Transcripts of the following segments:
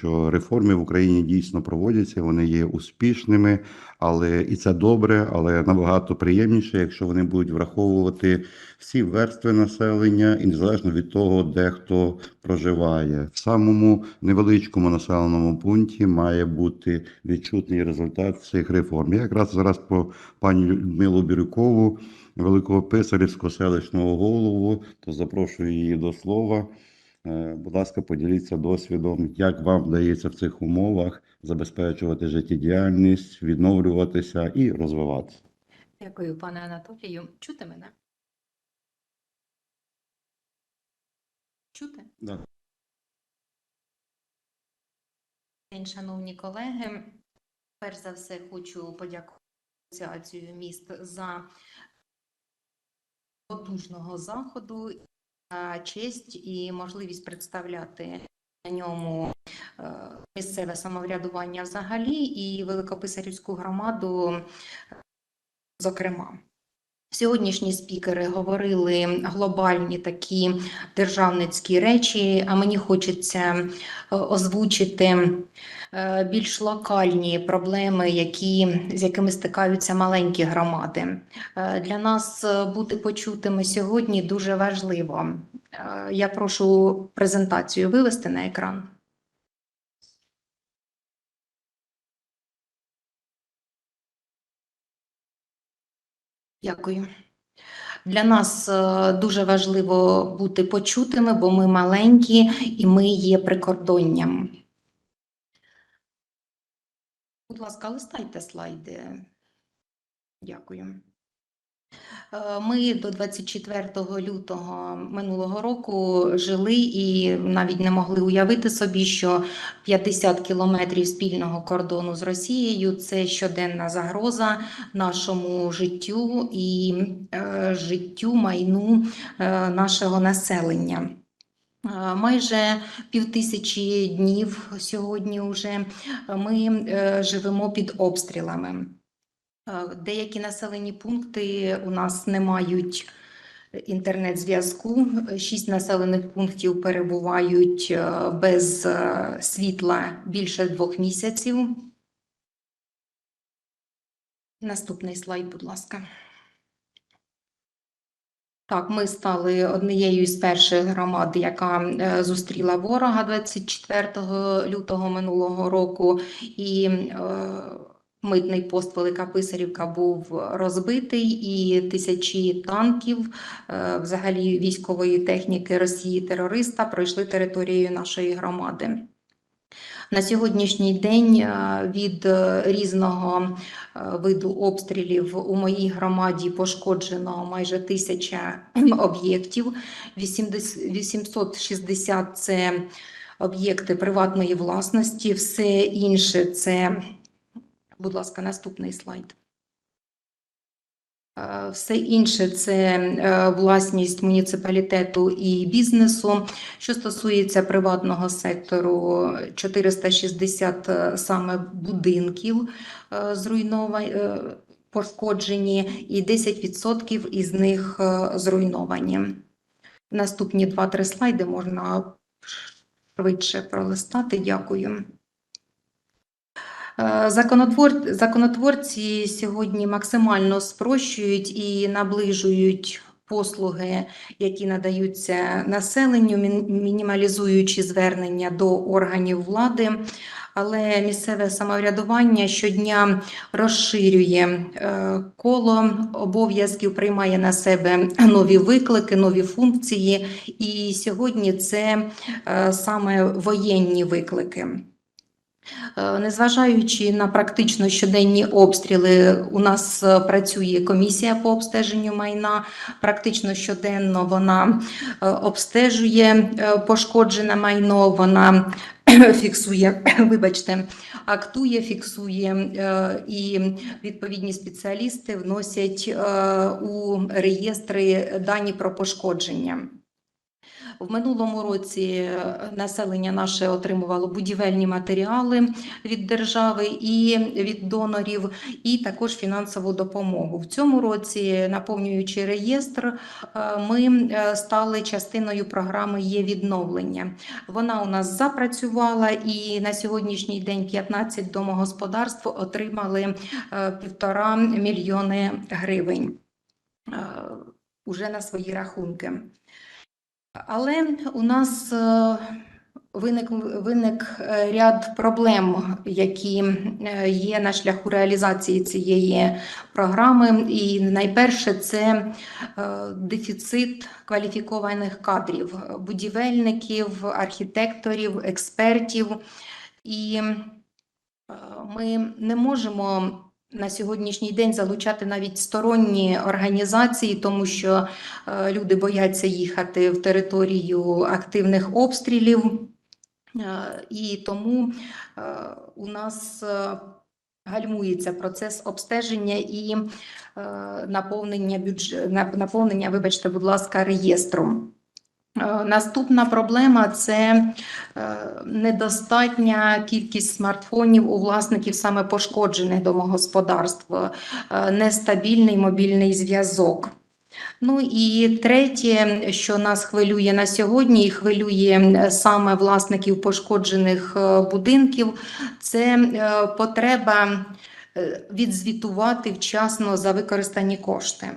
що реформи в Україні дійсно проводяться, вони є успішними, але і це добре, але набагато приємніше, якщо вони будуть враховувати всі верстви населення і незалежно від того, де хто проживає. В самому невеличкому населеному пункті має бути відчутний результат цих реформ. Я якраз зараз про пані Людмилу Бірюкову, великого писарівського селищного голову, то запрошую її до слова. Е, Будь ласка, поділіться досвідом, як вам вдається в цих умовах забезпечувати життєдіяльність, відновлюватися і розвиватися. Дякую, пане Анатолію. Чути мене? Чути? Да. День, шановні колеги. Перш за все, хочу подякувати Асоціацію міст за потужного заходу, за честь і можливість представляти на ньому е, місцеве самоврядування взагалі і Великописарівську громаду, зокрема. Сьогоднішні спікери говорили глобальні такі державницькі речі, а мені хочеться е, озвучити більш локальні проблеми, які, з якими стикаються маленькі громади. Е, Для нас е, бути почутими сьогодні дуже важливо. Е, Я прошу презентацію вивести на екран. Дякую. Для нас е, дуже важливо бути почутими, бо ми маленькі і ми є прикордонням. Будь ласка, листайте слайди. Дякую. Е, Ми до 24 лютого минулого року жили і навіть не могли уявити собі, що 50 кілометрів спільного кордону з Росією це щоденна загроза нашому життю і е, життю майну е, нашого населення. Е, Майже півтисячі днів сьогодні вже ми е, живемо під обстрілами. Е, Деякі населені пункти у нас не мають інтернет-зв'язку. Шість населених пунктів перебувають без світла більше двох місяців. Наступний слайд, будь ласка. Так, ми стали однією із перших громад, яка е, зустріла ворога 24 лютого минулого року, і е, митний пост Велика Писарівка був розбитий, і тисячі танків, е, взагалі військової техніки Росії терориста пройшли територією нашої громади. На сьогоднішній день е, від е, різного е, виду обстрілів у моїй громаді пошкоджено майже тисяча об'єктів. 80 860 – це об'єкти приватної власності, все інше це, будь ласка, наступний слайд. Е, Все інше це е, власність муніципалітету і бізнесу. Що стосується приватного сектору, 460 е, саме будинків зруйновані, пошкоджені, і 10% із них зруйновані. Наступні 2-3 слайди можна швидше пролистати. Дякую. Е, Законотворці сьогодні максимально спрощують і наближують послуги, які надаються населенню, мінімалізуючи звернення до органів влади. Але місцеве самоврядування щодня розширює е, коло обов'язків, приймає на себе нові виклики, нові функції. І сьогодні це е, саме воєнні виклики. Е, Незважаючи на практично щоденні обстріли, у нас е, працює комісія по обстеженню майна. Практично щоденно вона е, обстежує пошкоджене майно, вона фіксує, вибачте, актує, фіксує і відповідні спеціалісти вносять у реєстри дані про пошкодження. В минулому році е, населення наше отримувало будівельні матеріали від держави і від донорів, і також фінансову допомогу. В цьому році, наповнюючи реєстр, е, ми е, стали частиною програми є відновлення. Вона у нас запрацювала, і на сьогоднішній день 15 домогосподарств отримали півтора мільйони гривень уже на свої рахунки. Але у нас е, виник, виник е, ряд проблем, які е, є на шляху реалізації цієї програми. І найперше це дефіцит кваліфікованих кадрів, будівельників, архітекторів, експертів. І ми не можемо на сьогоднішній день залучати навіть сторонні організації, тому що е, люди бояться їхати в територію активних обстрілів. Е, І тому е, у нас гальмується процес обстеження і наповнення бюджет, наповнення, вибачте, будь ласка, реєстром. Е, Наступна проблема це е, недостатня кількість смартфонів у власників саме пошкоджених домогосподарств, е, нестабільний мобільний зв'язок. Ну і третє, що нас хвилює на сьогодні, і хвилює саме власників пошкоджених будинків, це потреба відзвітувати вчасно за використані кошти.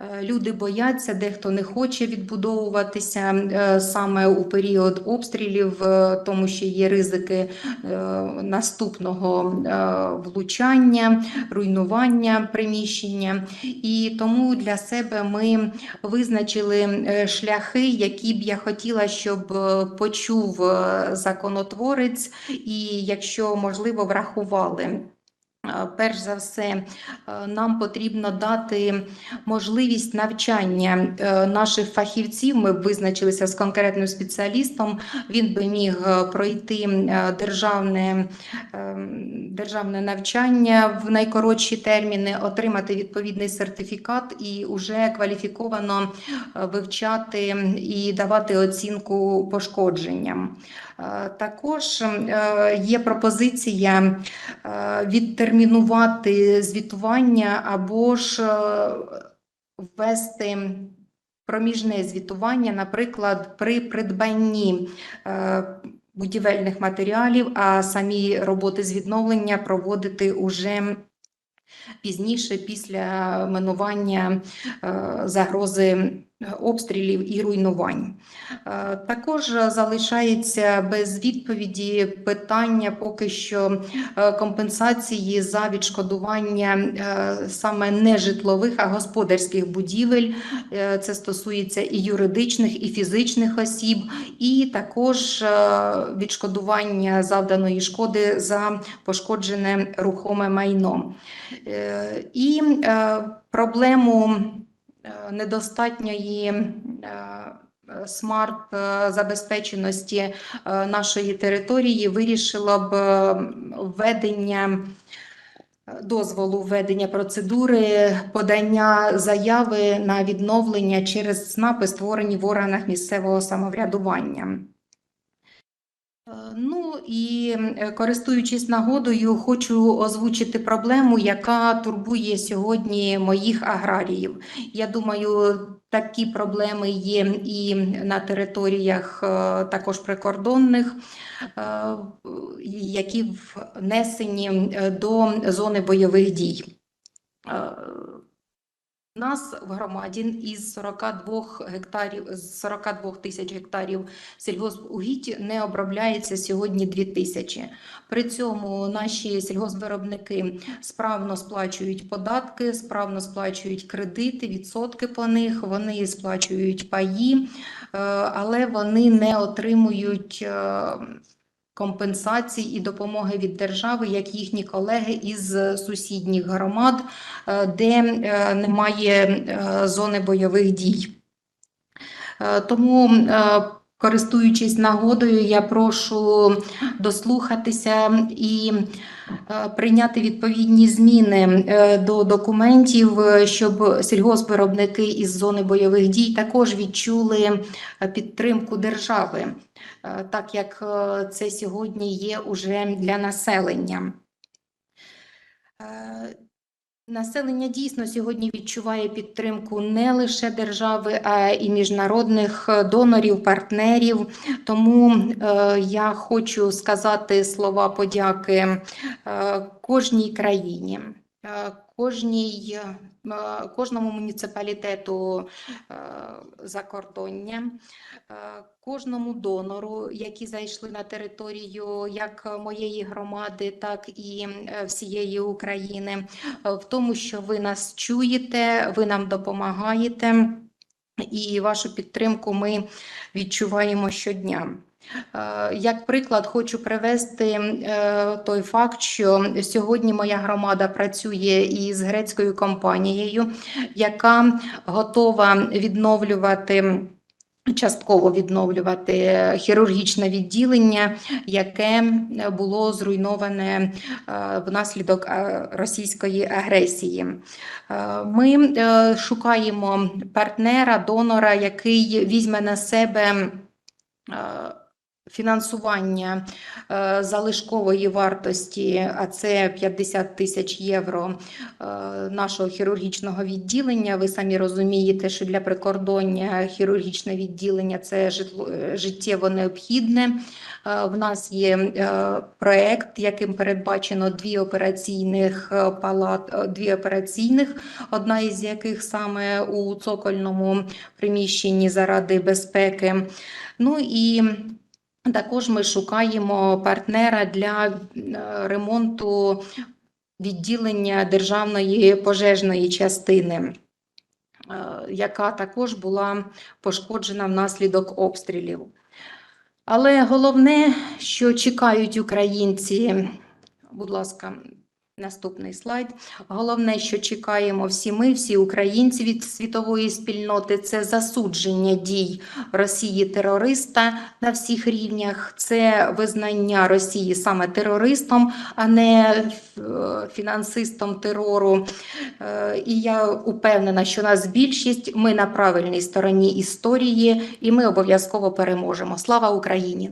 Е, Люди бояться, дехто не хоче відбудовуватися е, саме у період обстрілів, е, тому що є ризики наступного влучання, руйнування приміщення. І тому для себе ми визначили шляхи, які б я хотіла, щоб почув законотворець, і якщо можливо врахували. Е, Перш за все, е, нам потрібно дати можливість навчання е, наших фахівців. Ми визначилися з конкретним спеціалістом. Він би міг пройти державне, державне навчання в найкоротші терміни, отримати відповідний сертифікат і вже кваліфіковано вивчати і давати оцінку пошкодженням. Е, Також е, є пропозиція е, відтермінувати звітування або ж ввести проміжне звітування, наприклад, при придбанні будівельних матеріалів, а самі роботи з відновлення проводити уже пізніше, після минування загрози обстрілів і руйнувань. Е, Також залишається без відповіді питання поки що е, компенсації за відшкодування е, саме не житлових, а господарських будівель. Е, Це стосується і юридичних, і фізичних осіб, і також е, відшкодування завданої шкоди за пошкоджене рухоме майно. Е, І е, проблему е, недостатньої е, смарт е, забезпеченості е, нашої території вирішило б е, введення е, дозволу введення процедури подання заяви на відновлення через ЦНАПи, створені в органах місцевого самоврядування. Е, Ну і е, користуючись нагодою, хочу озвучити проблему, яка турбує сьогодні моїх аграріїв. Я думаю, такі проблеми є і на територіях е, також прикордонних, які внесені до зони бойових дій. Нас в громаді із 42 гектарів, з 42 тисяч гектарів сільгоспугідь не обробляється сьогодні 2 тисячі. При цьому наші сільгоспвиробники справно сплачують податки, справно сплачують кредити, відсотки по них, вони сплачують паї, е, але вони не отримують е, компенсацій і допомоги від держави, як їхні колеги із сусідніх громад, е, де е, немає е, зони бойових дій. Тому користуючись нагодою, я прошу дослухатися і е, прийняти відповідні зміни е, до документів, е, щоб сільгоспвиробники із зони бойових дій також відчули підтримку держави, так як це сьогодні є уже для населення. Населення дійсно сьогодні відчуває підтримку не лише держави, а і міжнародних е, донорів, партнерів. Тому е, я хочу сказати слова подяки е, кожній країні, е, кожній, е, кожному муніципалітету е, закордоння, е, кожному донору, які зайшли на територію як моєї громади, так і всієї України, в тому, що ви нас чуєте, ви нам допомагаєте, і вашу підтримку ми відчуваємо щодня. Е, Як приклад, хочу привести е, той факт, що сьогодні моя громада працює із грецькою компанією, яка готова відновлювати. Частково відновлювати хірургічне відділення, яке було зруйноване е, внаслідок російської агресії. Ми шукаємо партнера, донора, який візьме на себе фінансування е, залишкової вартості, а це 50 тисяч євро е, нашого хірургічного відділення. Ви самі розумієте, що для прикордоння хірургічне відділення це е, життєво необхідне. В нас є е, проект, яким передбачено дві операційних палат, дві операційних, одна із яких саме у цокольному приміщенні заради безпеки. Ну і також ми шукаємо партнера для е, ремонту відділення державної пожежної частини, е, яка також була пошкоджена внаслідок обстрілів. Але головне, що чекають українці, будь ласка, наступний слайд. Головне, що чекаємо всі ми, всі українці від світової спільноти, це засудження дій Росії терориста на всіх рівнях, це визнання Росії саме терористом, а не е, фінансистом терору. Е, І я упевнена, що нас більшість, ми на правильній стороні історії, і ми обов'язково переможемо. Слава Україні!